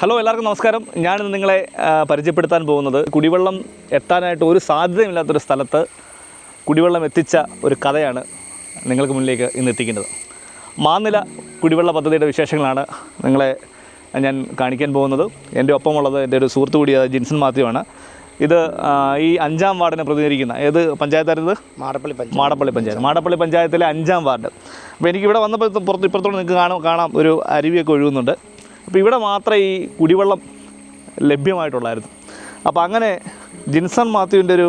Hello എല്ലാവർക്കും നമസ്കാരം. ഞാനിന്ന് നിങ്ങളെ പരിചയപ്പെടുത്താൻ പോകുന്നത് കുടിവെള്ളം എത്താനായിട്ട് ഒരു സാധ്യതയുമില്ലാത്തൊരു സ്ഥലത്ത് കുടിവെള്ളം എത്തിച്ച ഒരു കഥയാണ് നിങ്ങൾക്ക് മുന്നിലേക്ക് ഇന്ന് എത്തിക്കേണ്ടത്. മാന്നില കുടിവെള്ള പദ്ധതിയുടെ വിശേഷങ്ങളാണ് നിങ്ങളെ ഞാൻ കാണിക്കാൻ പോകുന്നത്. എന്റെ ഒപ്പമുള്ളത് എന്റെ ഒരു സുഹൃത്ത് കൂടിയ ജിൻസൺ മാത്യു ആണ് ഇത് ഈ അഞ്ചാം വാർഡിനെ പ്രതിനിധീകരിക്കുന്ന ഏത് പഞ്ചായത്തായിരുന്നത് മാടപ്പള്ളി പഞ്ചായത്ത്. മാടപ്പള്ളി പഞ്ചായത്ത്. മാടപ്പള്ളി പഞ്ചായത്തിലെ അഞ്ചാം വാർഡ്. അപ്പോൾ എനിക്കിവിടെ വന്നപ്പോൾ പുറത്ത് ഇപ്പുറത്തോട് നിങ്ങൾക്ക് കാണാം കാണാം. ഒരു അരുവിയൊക്കെ ഒഴുകുന്നുണ്ട്. അപ്പോൾ ഇവിടെ മാത്രമേ ഈ കുടിവെള്ളം ലഭ്യമായിട്ടുള്ളായിരുന്നു. അപ്പോൾ അങ്ങനെ ജിൻസൺ മാത്യുവിന്റെ ഒരു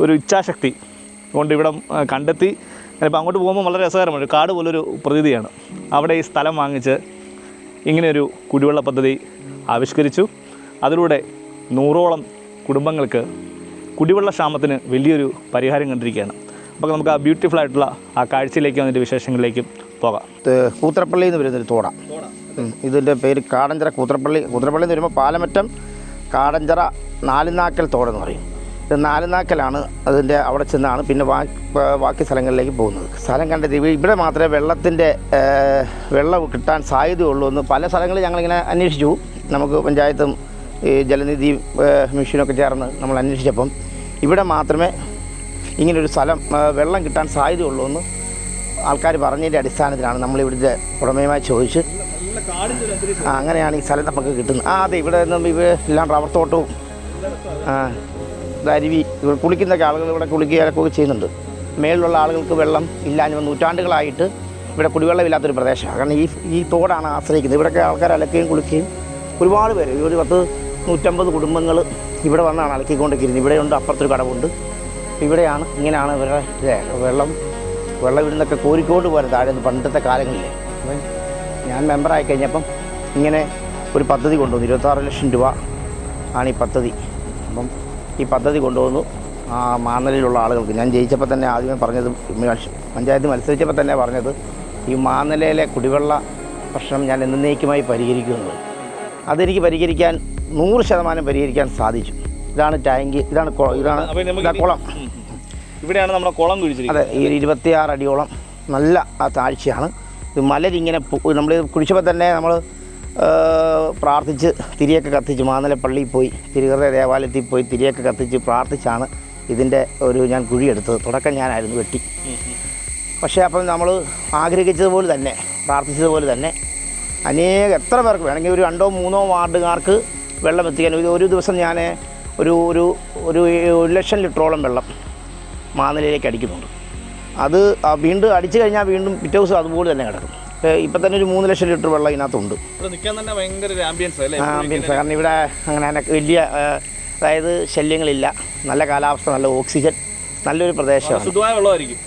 ഒരു ഇച്ഛാശക്തി കൊണ്ട് ഇവിടെ കണ്ടെത്തി. ഇപ്പോൾ അങ്ങോട്ട് പോകുമ്പോൾ വളരെ രസകരമാണ്. ഒരു കാട് പോലൊരു പ്രതീതിയാണ്. അവിടെ ഈ സ്ഥലം വാങ്ങിച്ച് ഇങ്ങനെയൊരു കുടിവെള്ള പദ്ധതി ആവിഷ്കരിച്ചു. അതിലൂടെ നൂറോളം കുടുംബങ്ങൾക്ക് കുടിവെള്ള ക്ഷാമത്തിന് വലിയൊരു പരിഹാരം കണ്ടിരിക്കുകയാണ്. അപ്പോൾ നമുക്ക് ആ ബ്യൂട്ടിഫുൾ ആയിട്ടുള്ള ആ കാഴ്ചയിലേക്കും അതിന്റെ വിശേഷങ്ങളിലേക്കും പോകാം. ഇത് നിന്ന് വരുന്നൊരു തോടാണ്. ഇതിന്റെ പേര് കാടഞ്ചിറ കൂത്രപ്പള്ളി. കൂത്രപ്പള്ളി എന്ന് വരുമ്പോൾ പാലമറ്റം കാടഞ്ചിറ നാലുനാക്കൽ തോടെന്ന് പറയും. ഇത് നാലുനാക്കലാണ് അതിന്റെ അവിടെ ചെന്നാണ് പിന്നെ ബാക്കി സ്ഥലങ്ങളിലേക്ക് പോകുന്നത്. സ്ഥലം കണ്ടത് ഇവിടെ മാത്രമേ വെള്ളത്തിന്റെ വെള്ളം കിട്ടാൻ സാധ്യതയുള്ളൂ എന്ന് പല സ്ഥലങ്ങളിൽ ഞങ്ങളിങ്ങനെ അന്വേഷിച്ചു. നമുക്ക് പഞ്ചായത്തും ഈ ജലനിധി മിഷനൊക്കെ ചേർന്ന് നമ്മൾ അന്വേഷിച്ചപ്പം ഇവിടെ മാത്രമേ ഇങ്ങനൊരു സ്ഥലം വെള്ളം കിട്ടാൻ സാധ്യതയുള്ളൂ എന്ന് ആൾക്കാർ പറഞ്ഞതിന്റെ അടിസ്ഥാനത്തിലാണ് നമ്മൾ ഇവിടുത്തെ ഉടമയുമായി ചോദിച്ച് അങ്ങനെയാണ് ഈ സ്ഥലം നമുക്ക് കിട്ടുന്നത്. ആ അതെ ഇവിടെ നിന്നും ഇവ എല്ലാം റബ്ബർ തോട്ടവും അരുവി ഇവിടെ കുളിക്കുന്നൊക്കെ ആളുകൾ ഇവിടെ കുളിക്കുകയൊക്കെ ചെയ്യുന്നുണ്ട്. മേളിലുള്ള ആളുകൾക്ക് വെള്ളം ഇല്ലാഞ്ഞ നൂറ്റാണ്ടുകളായിട്ട് ഇവിടെ കുടിവെള്ളമില്ലാത്തൊരു പ്രദേശമാണ്. കാരണം ഈ ഈ തോടാണ് ആശ്രയിക്കുന്നത്. ഇവിടെയൊക്കെ ആൾക്കാർ അലക്കുകയും കുളിക്കുകയും ഒരുപാട് പേര് ഒരു പത്ത് നൂറ്റമ്പത് കുടുംബങ്ങൾ ഇവിടെ വന്നാണ് അലക്കിക്കൊണ്ടിരിക്കുന്നത്. ഇവിടെയുണ്ട് അപ്പുറത്തൊരു കടവുണ്ട്. ഇവിടെയാണ് ഇങ്ങനെയാണ് ഇവരുടെ വെള്ളം വെള്ളം കോരിക്കോട്ട് കോരിക്കോട് പോരും താഴെ പണ്ടത്തെ കാലങ്ങളിലേ അപ്പം ഞാൻ മെമ്പറായി കഴിഞ്ഞപ്പം ഇങ്ങനെ ഒരു പദ്ധതി കൊണ്ടുവന്നു. ഇരുപത്താറ് ലക്ഷം രൂപ ആണ് ഈ പദ്ധതി. അപ്പം ഈ പദ്ധതി കൊണ്ടുവന്നു. ആ മാന്നലയിലുള്ള ആളുകൾക്ക് ഞാൻ ജയിച്ചപ്പോൾ തന്നെ ആദ്യമേ പറഞ്ഞത് പഞ്ചായത്ത് മത്സരിച്ചപ്പോൾ തന്നെ പറഞ്ഞത് ഈ മാന്നലയിലെ കുടിവെള്ള പ്രശ്നം ഞാൻ എന്നേക്കുമായി പരിഹരിക്കുന്നത് അതെനിക്ക് പരിഹരിക്കാൻ നൂറ് ശതമാനം പരിഹരിക്കാൻ സാധിച്ചു. ഇതാണ് ടാങ്ക് ഇതാണ് ഇതാണ് കുളം. ഇവിടെയാണ് നമ്മുടെ കുളം കുഴിച്ചിരിക്കുന്നത്. അതെ ഈ ഇരുപത്തിയാറ് അടിയോളം നല്ല ആ താഴ്ചയാണ്. ഇത് മലരിങ്ങനെ നമ്മൾ കുഴിച്ചപ്പോൾ തന്നെ നമ്മൾ പ്രാർത്ഥിച്ച് തിരിയൊക്കെ കത്തിച്ച് മാന്നല പള്ളിയിൽ പോയി തിരുഹൃദയ ദേവാലയത്തിൽ പോയി തിരിയൊക്കെ കത്തിച്ച് പ്രാർത്ഥിച്ചാണ് ഇതിന്റെ ഒരു ഞാൻ കുഴിയെടുത്തത് തുടക്കം ഞാനായിരുന്നു വെട്ടി. പക്ഷേ അപ്പം നമ്മൾ ആഗ്രഹിച്ചതുപോലെ തന്നെ പ്രാർത്ഥിച്ചതുപോലെ തന്നെ അനേകം എത്ര പേർക്ക് വേണമെങ്കിൽ ഒരു രണ്ടോ മൂന്നോ വാർഡുകാർക്ക് വെള്ളം എത്തിക്കാൻ ഒരു ഒരു ദിവസം ഞാൻ ഒരു ഒരു ഒരു ഒരു ലക്ഷം ലിറ്ററോളം വെള്ളം മാന്നലയിലേക്ക് അടിക്കുന്നുണ്ട്. അത് വീണ്ടും അടിച്ചു കഴിഞ്ഞാൽ വീണ്ടും പിറ്റേ ദിവസം അതുപോലെ തന്നെ കിടക്കും. ഇപ്പം തന്നെ ഒരു മൂന്ന് ലക്ഷം ലിറ്റർ വെള്ളം ഇതിനകത്തുണ്ട്. ആംബിയൻസ് കാരണം ഇവിടെ അങ്ങനെ വലിയ അതായത് ശല്യങ്ങളില്ല. നല്ല കാലാവസ്ഥ നല്ല ഓക്സിജൻ നല്ലൊരു പ്രദേശമാണ്. ശുദ്ധമായ വെള്ളമായിരിക്കും.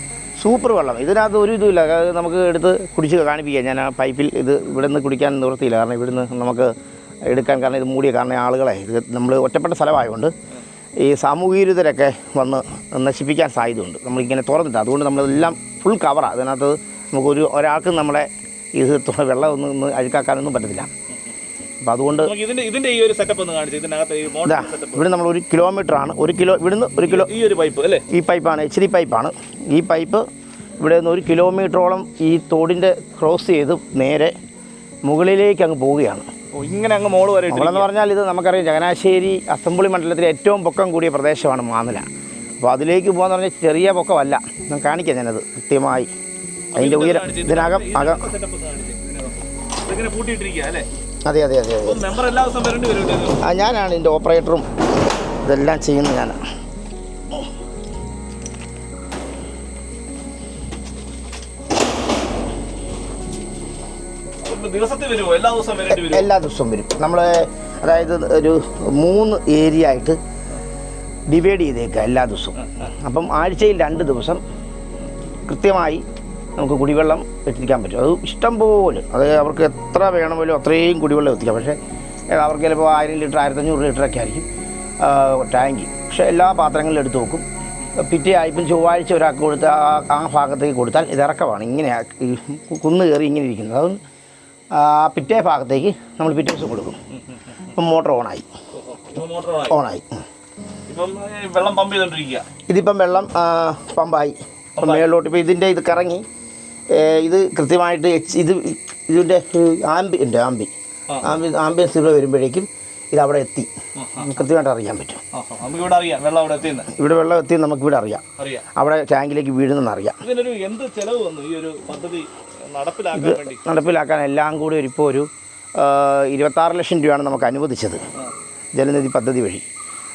സൂപ്പർ വെള്ളം. ഇതിനകത്ത് ഒരു ഇതുമില്ല നമുക്ക് എടുത്ത് കുടിച്ച് കാണിപ്പിക്കാം. ഞാൻ ആ പൈപ്പിൽ ഇത് ഇവിടെ നിന്ന് കുടിക്കാൻ നിവൃത്തിയില്ല. കാരണം ഇവിടുന്ന് നമുക്ക് എടുക്കാൻ കാരണം ഇത് മൂടിയ കാരണം ആളുകളെ ഇത് നമ്മൾ ഒറ്റപ്പെട്ട സ്ഥലമായതുകൊണ്ട് ഈ സാമൂഹികരുതരൊക്കെ വന്ന് നശിപ്പിക്കാൻ സാധ്യതയുണ്ട്. നമ്മളിങ്ങനെ തുറന്നിട്ട് അതുകൊണ്ട് നമ്മളെല്ലാം ഫുൾ കവറാണ് അതിനകത്ത് നമുക്കൊരു ഒരാൾക്കും നമ്മളെ ഇത് വെള്ളം ഒന്നും ഒന്ന് അഴുക്കാക്കാനൊന്നും പറ്റത്തില്ല. അപ്പോൾ അതുകൊണ്ട് ഇതിന്റെ ഈ ഒരു സെറ്റപ്പ് ഒന്ന് കാണിച്ചു. ഇതിനകത്ത് ഇവിടെ നമ്മൾ ഒരു കിലോമീറ്റർ ആണ്. ഒരു കിലോ ഇവിടുന്ന് ഒരു കിലോ ഈ ഒരു പൈപ്പ് അല്ലേ? ഈ പൈപ്പാണ് എച്ച് ഡി പൈപ്പാണ് ഈ പൈപ്പ് ഇവിടെ നിന്ന് ഒരു കിലോമീറ്ററോളം ഈ തോടിന്റെ ക്രോസ് ചെയ്ത് നേരെ മുകളിലേക്ക് അങ്ങ് പോവുകയാണ്. ഇങ്ങനെ അങ്ങ് മോൾ വരെ. നമ്മളെന്ന് പറഞ്ഞാൽ ഇത് നമുക്കറിയാം ചങ്ങനാശ്ശേരി അസംബ്ലി മണ്ഡലത്തിലെ ഏറ്റവും പൊക്കം കൂടിയ പ്രദേശമാണ് മാന്നില. അപ്പോൾ അതിലേക്ക് പോകാന്ന് പറഞ്ഞാൽ ചെറിയ പൊക്കമല്ല. ഞാൻ കാണിക്കാം ഞാനത് കൃത്യമായി. അതിന്റെ ഉയരം ഇതിനകം അകം അതെ അതെ അതെ അതെ. ഞാനാണ് ഇതിന്റെ ഓപ്പറേറ്ററും ഇതെല്ലാം ചെയ്യുന്നത് ഞാനാണ് എല്ലാ ദിവസവും വരും. നമ്മൾ അതായത് ഒരു മൂന്ന് ഏരിയ ആയിട്ട് ഡിവൈഡ് ചെയ്തേക്കുക എല്ലാ ദിവസവും. അപ്പം ആഴ്ചയിൽ രണ്ട് ദിവസം കൃത്യമായി നമുക്ക് കുടിവെള്ളം എത്തിക്കാൻ പറ്റും. അത് ഇഷ്ടം പോലെ. അത് അവർക്ക് എത്ര വേണമല്ലോ അത്രയും കുടിവെള്ളം എത്തിക്കാം. പക്ഷേ അവർക്ക് ചിലപ്പോൾ ആയിരം ലിറ്റർ ആയിരത്തഞ്ഞൂറ് ലിറ്ററൊക്കെ ആയിരിക്കും. ടാങ്കി. പക്ഷേ എല്ലാ പാത്രങ്ങളിലും എടുത്ത് നോക്കും പിറ്റേ ആയിപ്പം ചൊവ്വാഴ്ച ഒരാൾക്ക് കൊടുത്താൽ ആ- ഭാഗത്തേക്ക് കൊടുത്താൽ ഇത് ഇറക്കമാണ്. ഇങ്ങനെ കുന്ന് കയറി ഇങ്ങനെ ഇരിക്കുന്നത്. ആ പിറ്റേ ഭാഗത്തേക്ക് നമ്മൾ പിറ്റേ ദിവസം കൊടുക്കും. ഇപ്പം മോട്ടർ ഓണായി. ഓണായി. ഇപ്പം വെള്ളം പമ്പ് ചെയ്തോണ്ടിരിക്കുക ഇതിപ്പം വെള്ളം പമ്പായി. ഇപ്പം മേളിലോട്ട് ഇപ്പോൾ ഇതിന്റെ ഇത് കറങ്ങി ഇത് കൃത്യമായിട്ട് എച്ച് ഇത് ഇതിന്റെ ആംബി ഉണ്ട് ആംബി. ആംബി ആംബിയൻസ് ഇവിടെ വരുമ്പോഴേക്കും ഇത് അവിടെ എത്തി. കൃത്യമായിട്ട് അറിയാൻ പറ്റും. ഇവിടെ അറിയാം വെള്ളം അവിടെ എത്തിയെന്ന്. ഇവിടെ വെള്ളം എത്തി നമുക്ക് ഇവിടെ അറിയാം. അറിയാം. അവിടെ ടാങ്കിലേക്ക് വീഴുന്നെന്ന് അറിയാം. ഇതിനൊരു എന്ത് ചെലവ് വന്നു ഈ ഒരു പദ്ധതി? നടപ്പിലാക്കാൻ എല്ലാം കൂടി ഇപ്പോൾ ഒരു ഇരുപത്താറ് ലക്ഷം രൂപയാണ് നമുക്ക് അനുവദിച്ചത്. ജലനിധി പദ്ധതി വഴി.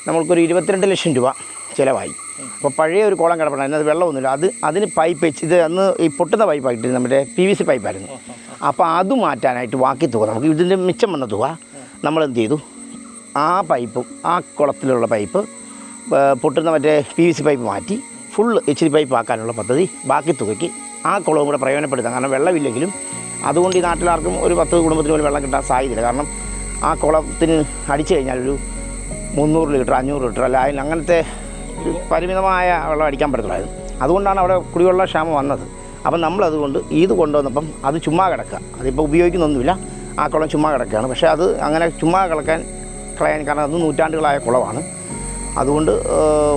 നമ്മൾക്കൊരു ഇരുപത്തിരണ്ട് ലക്ഷം രൂപ ചിലവായി. അപ്പോൾ പഴയ ഒരു കുളം കിടപ്പുണ്ടായിരുന്നു അത് വെള്ളമൊന്നുമില്ല. അത് അതിന് പൈപ്പ് വെച്ച് ഇത് അന്ന് ഈ പൊട്ടുന്ന പൈപ്പായിട്ട് നമ്മുടെ പി വി സി പൈപ്പായിരുന്നു അപ്പോൾ അത് മാറ്റാനായിട്ട് ബാക്കി തുക നമുക്ക് ഇതിന്റെ മിച്ചം വന്ന തുക നമ്മൾ എന്ത് ചെയ്തു? ആ പൈപ്പും ആ കുളത്തിലുള്ള പൈപ്പ് പൊട്ടുന്ന മറ്റേ പി വി സി പൈപ്പ് മാറ്റി ഫുൾ എച്ച് ഡി പൈപ്പ് ആക്കാനുള്ള പദ്ധതി ബാക്കി തുകയ്ക്ക് ആ കുളവും കൂടെ പ്രയോജനപ്പെടുത്താം. കാരണം വെള്ളമില്ലെങ്കിലും അതുകൊണ്ട് ഈ നാട്ടിലാർക്കും ഒരു പത്ത് കുടുംബത്തിന് പോലും വെള്ളം കിട്ടാൻ സാധ്യതയില്ല. കാരണം ആ കുളത്തിന് അടിച്ചു കഴിഞ്ഞാൽ ഒരു മുന്നൂറ് ലിറ്റർ അഞ്ഞൂറ് ലിറ്റർ അല്ല അതിന് അങ്ങനത്തെ ഒരു പരിമിതമായ വെള്ളം അടിക്കാൻ പറ്റത്തുള്ളായിരുന്നു അതുകൊണ്ടാണ് അവിടെ കുടിവെള്ള ക്ഷാമം വന്നത്. അപ്പം നമ്മളതുകൊണ്ട് ഇത് കൊണ്ടുവന്നപ്പം അത് ചുമ്മാ കിടക്കുക. അതിപ്പോൾ ഉപയോഗിക്കുന്നൊന്നുമില്ല. ആ കുളം ചുമ്മാ കിടക്കുകയാണ്. പക്ഷേ അത് അങ്ങനെ ചുമ്മാ കിടക്കാൻ കളയാൻ കാരണം അത് നൂറ്റാണ്ടുകളായ കുളമാണ്. അതുകൊണ്ട്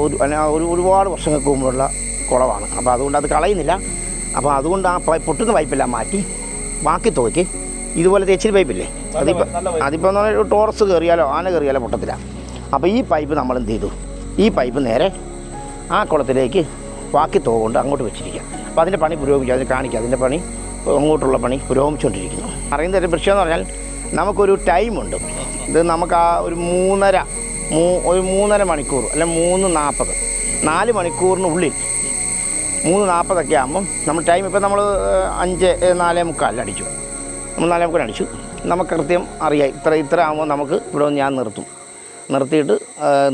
ഒരു ഒരു ഒരുപാട് വർഷങ്ങൾക്ക് മുമ്പുള്ള കുളമാണ്. അപ്പോൾ അതുകൊണ്ട് അത് കളയുന്നില്ല. അപ്പോൾ അതുകൊണ്ട് ആ പൊട്ടുന്ന പൈപ്പെല്ലാം മാറ്റി ബാക്കി തോക്കി ഇതുപോലെ എച്ചിരി പൈപ്പില്ലേ? അതിപ്പോൾ അതിപ്പോൾ എന്ന് പറഞ്ഞാൽ ടോറസ് കയറിയാലോ ആന കയറിയാലോ പൊട്ടത്തില്ല അപ്പോൾ ഈ പൈപ്പ് നമ്മൾ എന്ത് ചെയ്തു? ഈ പൈപ്പ് നേരെ ആ കുളത്തിലേക്ക് ബാക്കി തുക കൊണ്ട് അങ്ങോട്ട് വെച്ചിരിക്കുക. അപ്പോൾ അതിന്റെ പണി പുരോഗമിക്കുക അതിന് കാണിക്കുക അതിന്റെ പണി അങ്ങോട്ടുള്ള പണി പുരോഗമിച്ചുകൊണ്ടിരിക്കുന്നു. അറിയുന്ന ഒരു പ്രശ്നം എന്ന് പറഞ്ഞാൽ നമുക്കൊരു ടൈമുണ്ട് ഇത് നമുക്ക് ആ ഒരു മൂന്നര മൂ ഒരു മൂന്നര മണിക്കൂർ അല്ലെ മൂന്ന് നാൽപ്പത് നാല് മണിക്കൂറിനുള്ളിൽ മൂന്ന് നാൽപ്പതൊക്കെ ആകുമ്പം നമ്മൾ ടൈം ഇപ്പം നമ്മൾ അഞ്ച് നാലേ മുക്കാലിന് അടിച്ചു. നമ്മൾ നാലേ മുക്കാലടിച്ചു നമുക്ക് കൃത്യം അറിയാം. ഇത്ര ഇത്ര ആകുമ്പോൾ നമുക്ക് ഇവിടെ ഞാൻ നിർത്തും. നിർത്തിയിട്ട്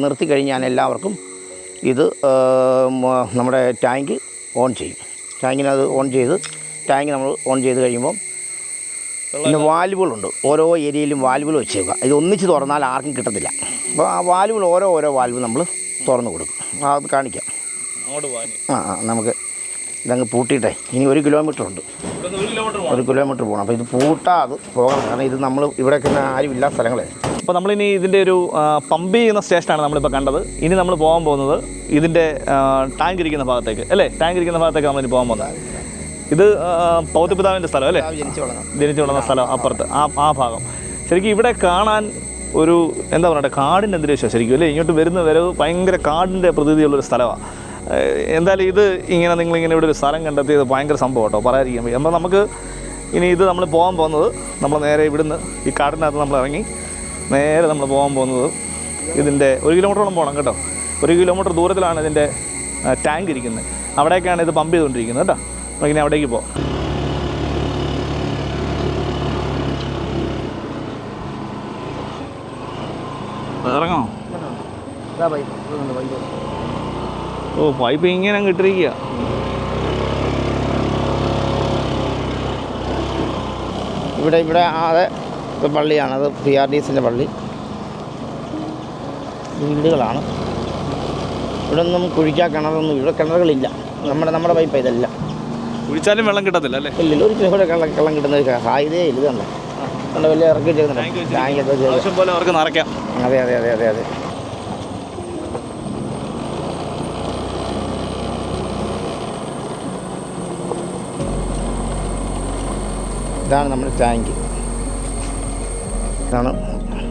നിർത്തി കഴിഞ്ഞാൽ എല്ലാവർക്കും ഇത് നമ്മുടെ ടാങ്ക് ഓൺ ചെയ്യും. ടാങ്കിനത് ഓൺ ചെയ്ത് ടാങ്ക് നമ്മൾ ഓൺ ചെയ്ത് കഴിയുമ്പം പിന്നെ വാൽവുകളുണ്ട് ഓരോ ഏരിയയിലും വാൽവുകൾ വെച്ചേക്കുക. ഇത് ഒന്നിച്ച് തുറന്നാൽ ആർക്കും കിട്ടത്തില്ല. അപ്പോൾ ആ വാൽവുകൾ ഓരോ ഓരോ വാൽവ് നമ്മൾ തുറന്നു കൊടുക്കും. അത് കാണിക്കാം. അങ്ങോട്ട് പോകാൻ ആ ആ നമുക്ക് ഇതങ്ങ് പൂട്ടിയിട്ടേ. ഇനി ഒരു കിലോമീറ്റർ ഉണ്ട്. ഒരു കിലോമീറ്റർ കിലോമീറ്റർ പോകണം അപ്പോൾ ഇത് പൂട്ടാ അത് പോകണം കാരണം ഇത് നമ്മൾ ഇവിടെ തന്നെ ആരും ഇല്ലാത്ത സ്ഥലങ്ങളെ. അപ്പോൾ നമ്മളിനി ഇതിന്റെ ഒരു പമ്പ് ചെയ്യുന്ന സ്റ്റേഷനാണ് നമ്മളിപ്പോൾ കണ്ടത്. ഇനി നമ്മൾ പോകാൻ പോകുന്നത് ഇതിന്റെ ടാങ്ക് ഇരിക്കുന്ന ഭാഗത്തേക്ക്. അല്ലേ? ടാങ്ക് ഇരിക്കുന്ന ഭാഗത്തേക്ക് നമ്മളിനി പോകാൻ പോകുന്നത്. ഇത് പൗത്യപിതാവിന്റെ സ്ഥലം അല്ലേ? ജനിച്ചു ജനിച്ചു വളർന്ന സ്ഥലം അപ്പുറത്ത്. ആ ആ ഭാഗം. ശരിക്കും ഇവിടെ കാണാൻ ഒരു എന്താ പറയുക കാടിന്റെ അന്തരീക്ഷം ശരിക്കും അല്ലേ? ഇങ്ങോട്ട് വരുന്ന വരവ് ഭയങ്കര കാടിന്റെ പ്രതീതിയുള്ളൊരു സ്ഥലമാണ് എന്തായാലും ഇത് ഇങ്ങനെ നിങ്ങളിങ്ങനെ ഇവിടെ ഒരു സ്ഥലം കണ്ടെത്തിയത് ഭയങ്കര സംഭവം കേട്ടോ. പറയാതിരിക്കാൻ അപ്പോൾ നമുക്ക് ഇനി ഇത് നമ്മൾ പോകാൻ പോകുന്നത് നമ്മൾ നേരെ ഇവിടുന്ന് ഈ കാടിനകത്ത് നമ്മൾ ഇറങ്ങി നേരെ നമ്മൾ പോകാൻ പോകുന്നത് ഇതിന്റെ ഒരു കിലോമീറ്ററോളം പോകണം കേട്ടോ. ഒരു കിലോമീറ്റർ ദൂരത്തിലാണ് ഇതിന്റെ ടാങ്ക് ഇരിക്കുന്നത്. അവിടേക്കാണ് ഇത് പമ്പ് ചെയ്തുകൊണ്ടിരിക്കുന്നത് കേട്ടോ. നമുക്കിനി അവിടേക്ക് പോകാം ഇറങ്ങണോ? ഓ പൈപ്പ് ഇങ്ങനെ കിട്ടിരിക്കുക ഇവിടെ ഇവിടെ അതെ. പള്ളിയാണ്. അത് പി ആർ ഡി എസിന്റെ പള്ളി. വീടുകളാണ്. ഇവിടെ ഒന്നും കുഴിക്കാൻ കിണറൊന്നും ഇവിടെ കിണറുകളില്ല. നമ്മുടെ നമ്മുടെ പൈപ്പ് ഇതല്ല. കുഴിച്ചാലും വെള്ളം കിട്ടത്തില്ല അല്ലേ? ഇല്ല ഒരിക്കലും ഇവിടെ വെള്ളം കള്ളം കിട്ടുന്ന ഒരു സാധ്യതയേ ഇല്ല കണ്ടോ കണ്ട വലിയ ഇറക്കി വെച്ചേക്കുന്നുണ്ട് ടാങ്ക് ഒക്കെ ചെയ്ത് അതെ അതെ അതെ അതെ അതെ. ഇതാണ് നമ്മുടെ ടാങ്ക്. ഇതാണ്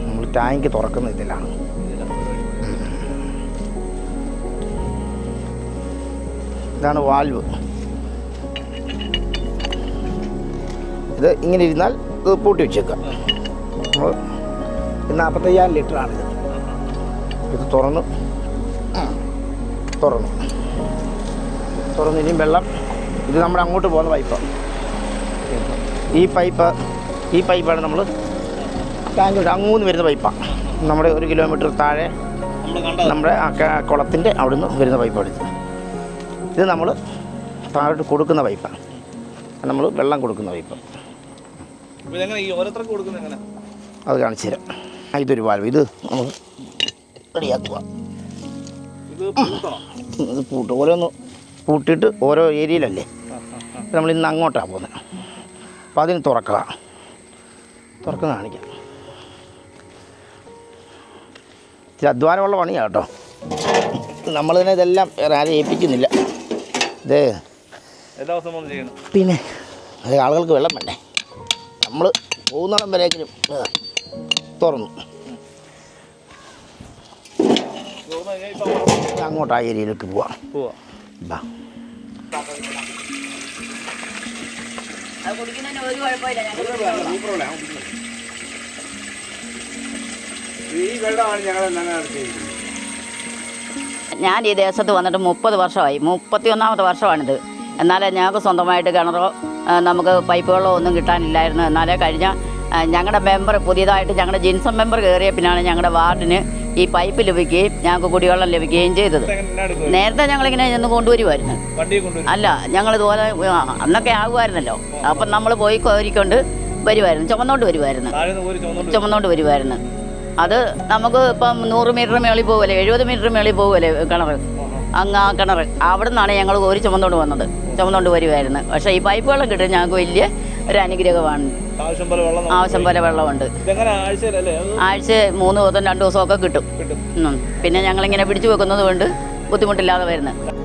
നമ്മൾ ടാങ്ക് തുറക്കുന്ന ഇതിലാണ്. ഇതാണ് വാൽവ്. ഇത് ഇങ്ങനെ ഇരുന്നാൽ ഇത് പൂട്ടി വെച്ചേക്കാം. ഇത് നാൽപ്പത്തയ്യായിരം ലിറ്ററാണിത് ഇത്. തുറന്ന്. തുറന്നു. തുറന്നിരിക്കും വെള്ളം. ഇത് നമ്മൾ അങ്ങോട്ട് പോകുന്ന പൈപ്പ് ഈ പൈപ്പ് ഈ പൈപ്പാണ് നമ്മൾ ടാങ്ക് അങ്ങൂന്ന് വരുന്ന പൈപ്പാണ് നമ്മുടെ ഒരു കിലോമീറ്റർ താഴെ നമ്മുടെ കുളത്തിന്റെ അവിടെ കുളത്തിന്റെ അവിടുന്ന് വരുന്ന പൈപ്പാണ് ഇത്. ഇത് നമ്മൾ താഴോട്ട് കൊടുക്കുന്ന പൈപ്പാണ് നമ്മൾ വെള്ളം കൊടുക്കുന്ന പൈപ്പ് അത് കാണിച്ചു തരാം. ഇതൊരു വാൽവ് ഇത് നമ്മൾ റെഡിയാക്കുക. ഇത് പൂട്ട്? ഓരോന്ന് പൂട്ടിയിട്ട് ഓരോ ഏരിയയിലല്ലേ? നമ്മൾ ഇന്ന് അങ്ങോട്ടാണ് പോകുന്നത്. അപ്പോൾ അതിന് തുറക്കുക. തുറക്കുന്ന കാണിക്കാം. ഇത് അധ്വാനമുള്ള പണിയാണ് കേട്ടോ. നമ്മൾ തന്നെ ഇതെല്ലാം വേറെ ആരും ഏൽപ്പിക്കുന്നില്ല ഇത് പിന്നെ അത് ആളുകൾക്ക് വെള്ളം വേണ്ടേ? നമ്മൾ പോകുന്നിടം വരേക്കിനും തുറന്നു. അങ്ങോട്ട് ആ ഏരിയയിലേക്ക് പോവാം. പോവാ. ബാ. അത് കുടിക്കുന്നതിന് ഒരു കുഴപ്പമില്ല. ഞങ്ങൾ ഈ വെള്ളമാണ് ഞങ്ങൾ ഞാൻ ഈ ദേശത്ത് വന്നിട്ട് മുപ്പത് വർഷമായി. മുപ്പത്തി ഒന്നാമത്തെ വർഷമാണിത്. എന്നാലേ ഞങ്ങൾക്ക് സ്വന്തമായിട്ട് കിണറോ നമുക്ക് പൈപ്പ് വെള്ളമോ ഒന്നും കിട്ടാനില്ലായിരുന്നു. എന്നാലേ കഴിഞ്ഞ ഞങ്ങളുടെ മെമ്പർ പുതിയതായിട്ട് ഞങ്ങളുടെ ജിൻസം മെമ്പർ കയറിയ പിന്നാണ് ഞങ്ങളുടെ വാർഡിന് ഈ പൈപ്പ് ലഭിക്കുകയും ഞങ്ങൾക്ക് കുടിവെള്ളം ലഭിക്കുകയും ചെയ്തത്. നേരത്തെ ഞങ്ങൾ ഇങ്ങനെ നേരത്തെ ഞങ്ങളിങ്ങനെ ചെന്ന് കൊണ്ടുവരുമായിരുന്നു കൊണ്ടുവരും അല്ല ഞങ്ങൾ ഇതുപോലെ അന്നൊക്കെ ആകുമായിരുന്നല്ലോ. അപ്പം നമ്മൾ പോയി കോരിക്കൊണ്ട് വരുമായിരുന്നു ചുമന്നോണ്ട് വരുമായിരുന്നു ചുമന്നോണ്ട് വരുമായിരുന്നു അത് നമുക്ക് ഇപ്പം നൂറ് മീറ്റർ മേളിൽ പോകുമല്ലേ എഴുപത് മീറ്റർ മേളിൽ പോകുമല്ലേ കിണർ അങ്ങ് ആ കിണർ അവിടെ നിന്നാണ് ഞങ്ങൾ കോരി ചുമന്നോണ്ട് വന്നത്. ചുമന്നോണ്ട് വരുമായിരുന്നു പക്ഷേ ഈ പൈപ്പ് വെള്ളം കിട്ടും ഞങ്ങൾക്ക് വലിയ ഒരു അനുഗ്രഹമാണ്. ആവശ്യം പോലെ വെള്ളമുണ്ട്. ആഴ്ച മൂന്ന് ദിവസം രണ്ട് ദിവസമൊക്കെ കിട്ടും. പിന്നെ ഞങ്ങളിങ്ങനെ പിടിച്ചു വെക്കുന്നത് കൊണ്ട് ബുദ്ധിമുട്ടില്ലാതെ വരുന്നത്.